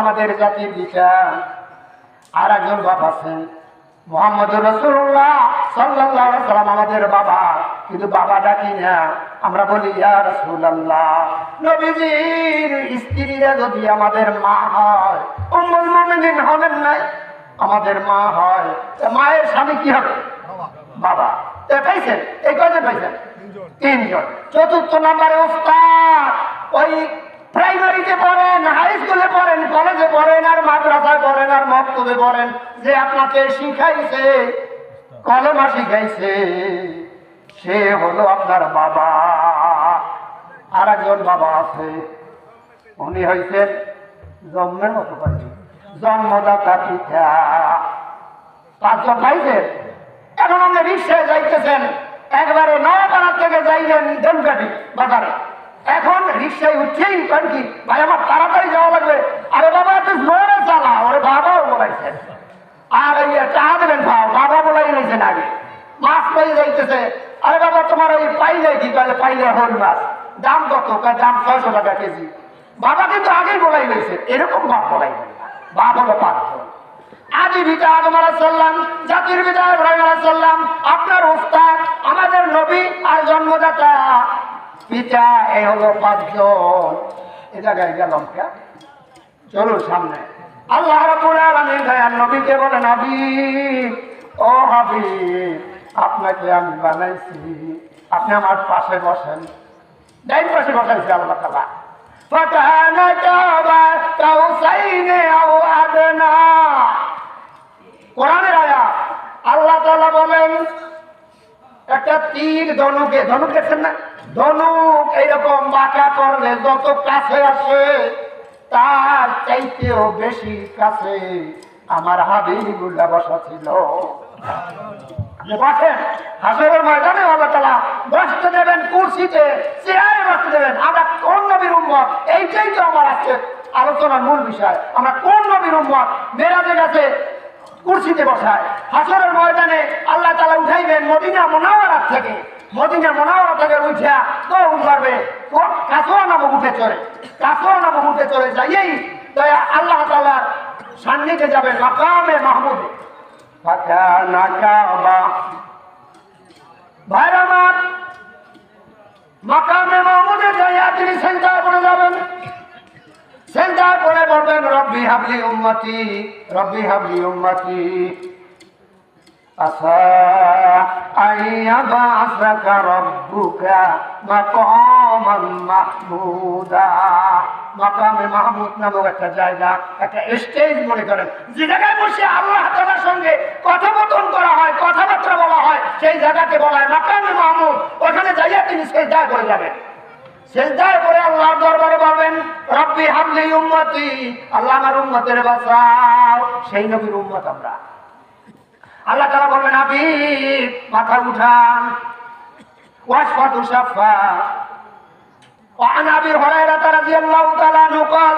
আমাদের আর একজন আছেন মোহাম্মদ সাল্লাম আমাদের বাবা। কিন্তু বাবা ডাকি না, আমরা বলি নবীজির স্ত্রীরা যদি আমাদের মা হয়, উম্মুল হলেন নাই, আমাদের মা হয় মায়ের স্বামী কি হবে? বাবা। পাইছেন? এই কয়জন পাইছেন? তিনজন। চতুর্থ নম্বরে ওস্তাদ। ওই প্রাইমারিতে পড়েন হাই স্কুলে পড়েন কলেজে পড়েন আর মাদ্রাসায় পড়েন আর মক্তবে পড়েন। যে আপনাকে শিখাইছে কলমা শিখাইছে সে হলো আপনার বাবা। আর একজন বাবা আছে। উনি হইছেন জন্মের মতো পাইছে জন্মদাতা পিতা। পাঁচজন পাইছেন? এখন আপনি রিক্সায় যাইতেছেন, একবারে নয়াপাড়ার থেকে যাইলেন দেমকাটি বাজারে। এখন রিক্সায় উঠছেই, কারণ কি? ভাই, আমার তাড়াতাড়ি যাওয়া লাগবে। আরে বাবা, একটু জোরে চালা। ওরে বাবাও বলাইছেন আর এই টাকা দেবেন খাও বাবা বলাই নিয়েছেন আগে। মাছ পেয়ে যাইতেছে। আরে বাবা, তোমার ওই পাইলে কি? তাহলে পাইলে হল মাছ। দাম কত? দাম ছয়শো টাকা কেজি। বাবা কিন্তু আগেই বলাই নিয়েছে এরকম ভাব বলাই। বাপ হলো পাঁচজন। আদি পিতা আদম আলাইসাল্লাম জাতির পিতা ইব্রাহিম আলাইসাল্লাম আপনার ওস্তাদ আমাদের নবী আর জন্মদাতা পিতা এই হলো পাঁচজন এ জায়গায় গেলাম কে চলুন সামনে আল্লাহ রাব্বুল আলামিন দয়ার নবীকে বলে নবী ও হাবিব আপনাকে আমি বানাইছি আপনি আমার পাশে বসেন ডাইন পাশে বসাইছি আল্লাহ তাআলা فكان كاب قوسين أو أدنى কোরআনের আয়া আল্লাহ তাআলা বলেন, একটা তীর ধনুকে, ধনুক দেখছেন না? ধনুক এইরকম বাঁকা করলে যত কাছে আসে, তার চাইতেও বেশি কাছে। আমার হাবিবুল্লাহ বসা ছিল। বসেন। হাসরের ময়দানে আল্লাহ তালা বসতে দেবেন, কুর্সিতে, চেয়ারে বসতে দেবেন। আমরা কোন নবীর উম্মত? এইটাই তো আমার আজকে আলোচনার মূল বিষয়। আমরা কোন নবীর উম্মত? মেরাজে গেছে কুর্সিতে বসায়। হাসরের ময়দানে আল্লাহ তালা উঠাইবেন মদিনা মোনাওয়ারার থেকে। মদিনা মোনাওয়ারা থেকে উঠা তো উঠবে কাছোয়া নামক উঠে চলে কাছোয়া নামক উঠে চলে যাইয়েই দয়া আল্লাহ তালার সান্নিধ্যে যাবেন মাকামে মাহমুদে। ভাইরা মাকামে মাহমুদে যাইয়া তিনি সেন্টার করে যাবেন। সেন্টার করে বলবেন, রব্বি হাবলি উম্মতি, রব্বি হাবলি উম্মতি। আসা মাকামান মাহমুদা। নামক একটা জায়গা, একটা স্টেজ যে জায়গায় সঙ্গে করা হয়, কথাবার্তা বলা হয়। সেই জায়গাকে বলা হয় মাকামে মাহমুদ। ওখানে যাইয়া তিনি সেই জায়গা করে যাবেন। সেজদায় করে আল্লাহর দরবারে বলবেন রব্বি হাবলি উম্মতি আল্লাহ আমার উম্মতের বাঁচাও সেই নবীর উম্মত আমরা আল্লাহ তাআলা বলবেন হাবিব মাথা উঠান ওয়াসফাতু সাফা وعن ابي هريره رضي الله تعالى عنه قال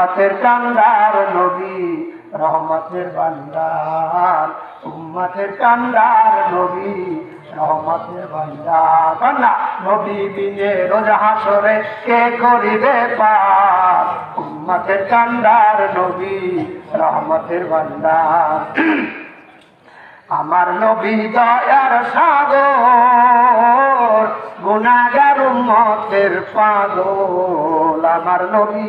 উম্মাতের কান্দার নবী, রহমতের বান্দার, উম্মাতের কান্দার নবী, রহমতের বান্দার। কান্না নবী বিনে রোজা হাসরে কে করিবে পার উম্মাতের কান্দার নবী, রহমতের বান্দার। আমার নবী দয়ার সাগর গুনাগার উম্মতের পাগল। আমার নবী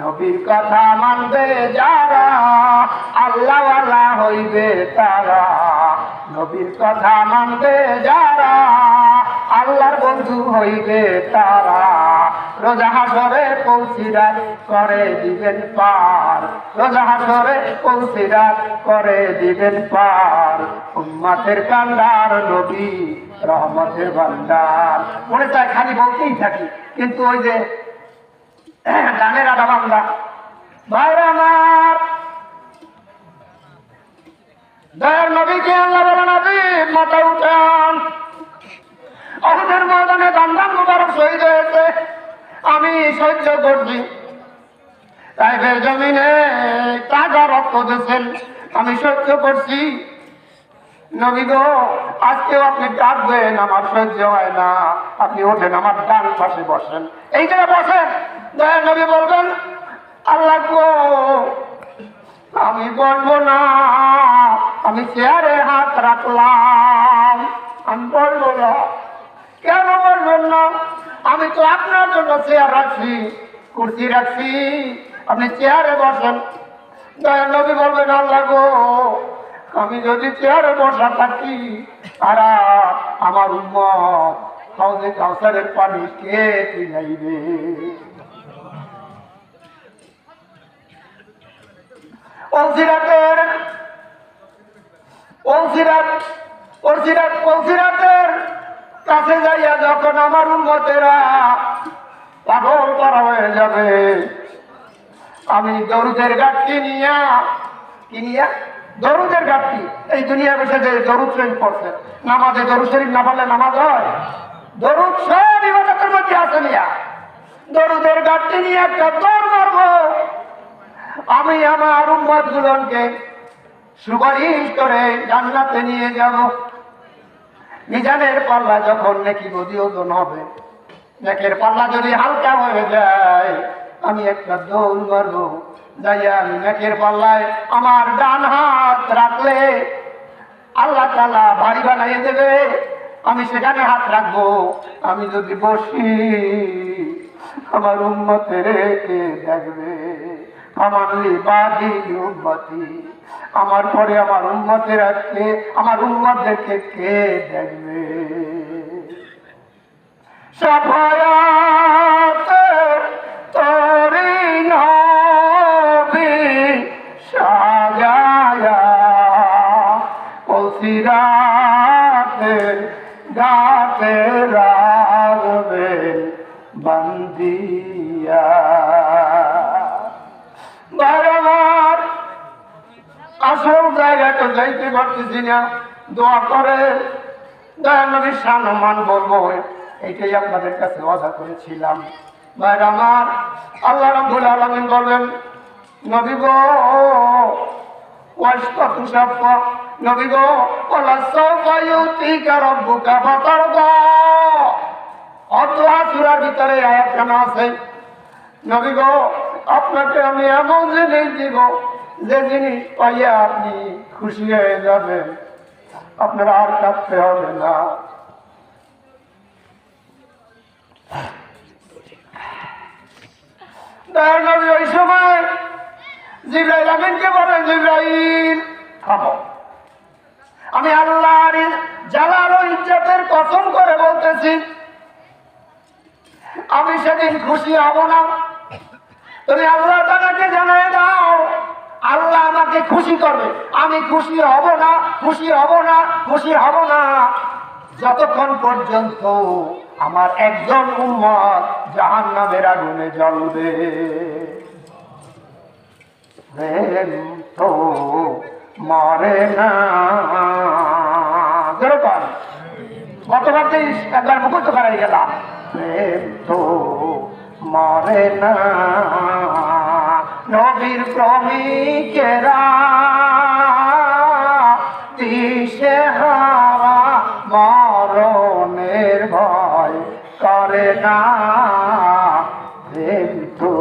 নবীর কথা মানবে যারা, আল্লাহ আল্লাহ হইবে তারা। নবীর কথা মানবে যারা, আল্লাহর বন্ধু হইবে তারা। রোজা হাসরে পৌঁছিরাত করে দিবেন পার। রোজা হাসরে পৌঁছিরাত করে দিবেন পার। উম্মাতের কান্ডার নবী, রহমতের ভান্ডার মনে চায় খালি বলতেই থাকি, কিন্তু ওই যে ভাইরা আমার। উঠান। আমি সহ্য করছি। তাইফের জমিনে তাজা রক্ত দিয়েছেন। আমি সহ্য করছি। নবী গো, আজকেও আপনি ডাকবেন আমার সহ্য হয় না। আপনি ওঠেন, আমার ডান পাশে বসেন। এই বসেন। দয়া নবী বলবেন, আল্লাহ আমি বলব না, আমি চেয়ারে হাত রাখলাম। আমি বলব না। কেন বলবেন না? আমি তো আপনার জন্য চেয়ার রাখছি, কুর্সি রাখছি। আপনি চেয়ারে বসেন। দয়া নবী বলবেন, আল্লাহ গো, আমি যদি চেয়ারে বসা থাকি আর আমার উম্মত হাউজে কাউসারের পানি পিলাইবে পলসিরাতের পলসিরাত পলসিরাত পলসিরাতের কাছে যাইয়া যখন আমার উন্মতেরা পাগল করা হয়ে যাবে। আমি দরুদের গাঠটি নিয়া, কি নিয়া? দরুদের গাঠটি এই দুনিয়া বসে যে দরুদ শরীফ পড়ছে, নামাজে দরুদ শরীফ না পড়লে নামাজ হয়? দরুদ সব ইবাদতের মধ্যে আছে নিয়া দরুদের গাঠটি নিয়ে একটা দৌড় মারবো। আমি আমার উম্মত গুলোকে সুপারিশ করে জান্নাতে নিয়ে যাব। মিজানের পাল্লা যখন নাকি বদি ওজন হবে, নেকের পাল্লা যদি হালকা হয়ে যায়, আমি একটা দৌড় মারবো। যাইয়া আমি নেকের পাল্লায় আমার ডান হাত রাখলে আল্লাহ তালা বাড়ি বানাইয়ে দেবে, আমি সেখানে হাত রাখব। আমি যদি বসি, আমার উন্মতে রেখে দেখবে। আমার লিবাদি উন্মতি আমার পরে আমার উন্মতের আজকে আমার উন্মতদেরকে কে দেখবে? সফায়াতে যাইতে পারতেছি না, দোয়া করে। দয়ানবীর সম্মান বলব এইটাই আপনাদের কাছে অদা করেছিলাম। ভাইর আমার, আল্লাহ রব্বুল আলমিন বলেন নবী গো নবী গো সূরার ভিতরে আয়াত নবী গো, আপনাকে আমি এমন জিনিস দিব যে জিনিস পাইয়া আপনি খুশি হয়ে যাবেন আপনার আর কাঁদতে হবে না। আমি আল্লাহর জালাল ইজ্জতের কসম করে বলতেছি, আমি সেদিন খুশি হব না। তুমি আল্লাহ তালাকে জানাই দাও। আল্লাহ আমাকে খুশি করবে। আমি খুশি হব না, খুশি হব না, খুশি হব না। যতক্ষণ পর্যন্ত আমার একজন উম্মত জাহান নামের আগুনে জ্বলবে। তো মরে না। গতবার যে একবার মুখস্থ করাই গেলাম। প্রেম তো মরে না। নবীর প্রেমিকেরা, দিশে হারা মরণের ভয় করে না। প্রেম তো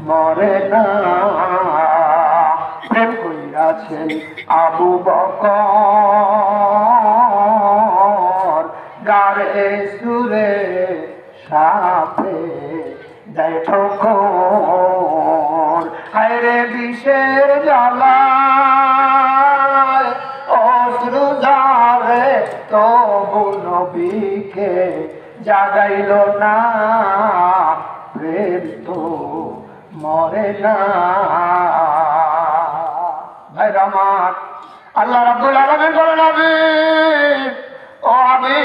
মরে না। প্রেম কইরাছেন আবু বকর, গারে সুরে ঠোকর। হায়রে বিষের জ্বালায়, অশ্রু ঝরে তবু নবীকে জাগাইল না। প্রেম তো মরে না। ভাই আমার আল্লাহ রাব্বুল আলামিন বলেন, আমি, ও আমি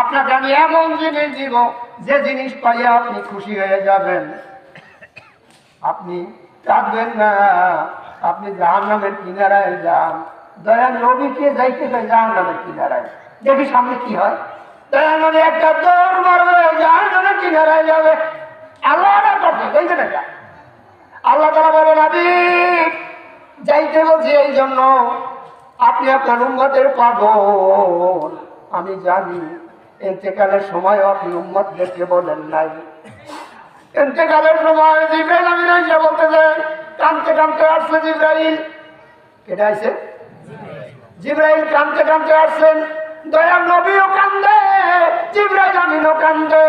আপনাকে আমি এমন জিনিস দিব, যে জিনিস পাইয়া আপনি খুশি হয়ে যাবেন। আপনি কাঁদবেন না। আপনি জাহান নামের কিনারায় যান। দয়াল নবীকে যাইতে চাই জাহান নামের কিনারায়। দেখি সামনে কি হয়। দয়া নদী একটা দৌড় মারবে জাহান নামের কিনারায় যাবে। আল্লাহ যাইতে না যা। আল্লাহ তারা বলেন আমি যাইতে বলছি এই জন্য। আপনি আপনার উম্মতের পাগল। আমি জানি, এতেকালের সময় আপনি উম্মতদেরকে বলেন নাই। এতেকালের সময় জিব্রাইল আমি এসে বলতে চাই কানতে কানতে আসছে জিব্রাইল। কেটে আছে জিব্রাইল কানতে কানতে আসছেন, দয়াল নবীও কান্দে, জিব্রাইল আমিনও কান্দে।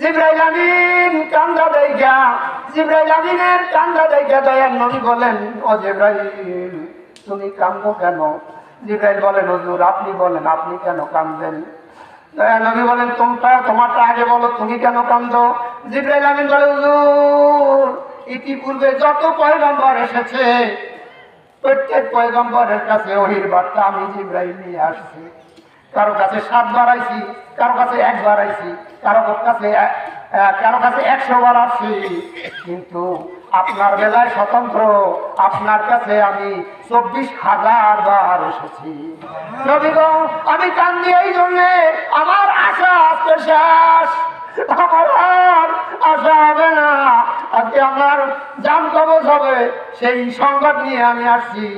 জিব্রাইল আমিন কান্দা দেখা জিব্রাইল আমিনের কান্দা দেখা দয়াল নবী বলেন, ও জিব্রাইল, তুমি কান্দো কেন? জিব্রাইল বলেন, হুজুর, আপনি বলেন, আপনি কেন কান্দেন নবী বলেন তোমটা তোমারটা আগে বলো, তুমি কেন কান্দ জিব্রাইল আমিন বলে, হুজুর, ইতিপূর্বে যত পয়গম্বর এসেছে, প্রত্যেক পয়গম্বরের কাছে ওহির বার্তা আমি জিব্রাইল নিয়ে আসছি। কারও কাছে সাতবার আইছি, কারও কাছে একবার আইছি, কারও কাছে কারও কাছে একশো বার আসছি কিন্তু আপনার বেলায় স্বতন্ত্র। আপনার কাছে আমি চব্বিশ হাজার বার এসেছি। আমি কান্দি এই জন্যে আমার আশা আজকে শেষ। আমার আশা হবে না। আমার জান কবজ হবে সেই সংবাদ নিয়ে আমি আসছি।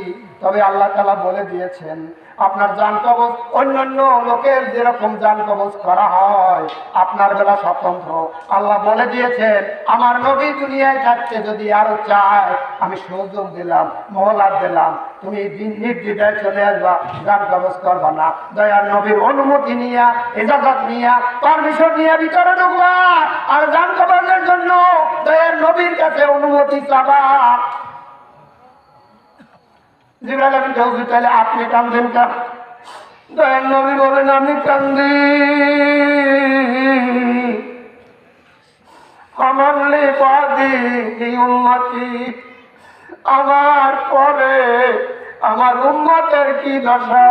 তবে আল্লাহ তালা বলে দিয়েছেন, আপনার জান কবজ, অন্যান্য লোকের যেরকম যান কবজ করা হয়, আপনার বেলা স্বতন্ত্র। আল্লাহ বলে দিয়েছেন, আমার নবী দুনিয়ায় থাকতে যদি আরও চায়, আমি সুযোগ দিলাম মহলাদ দিলাম, তুমি নির্দিদায় চলে আসবা গান কবজ করবা না। দয়ার নবীর অনুমতি নিয়া এজাজত নিয়া, পারমিশন নিয়ে ভিতরে ঢুকবা, আর গান কবজের জন্য দয়ার নবীর কাছে অনুমতি চাবা। জিবরাইল আমি হুজুর তাহলে আপনি কা? দয়াল নবী বলেন, আমি কান্দি। আমার লেবাদি উন্মতি আমার পরে আমার উন্মতের কি দশা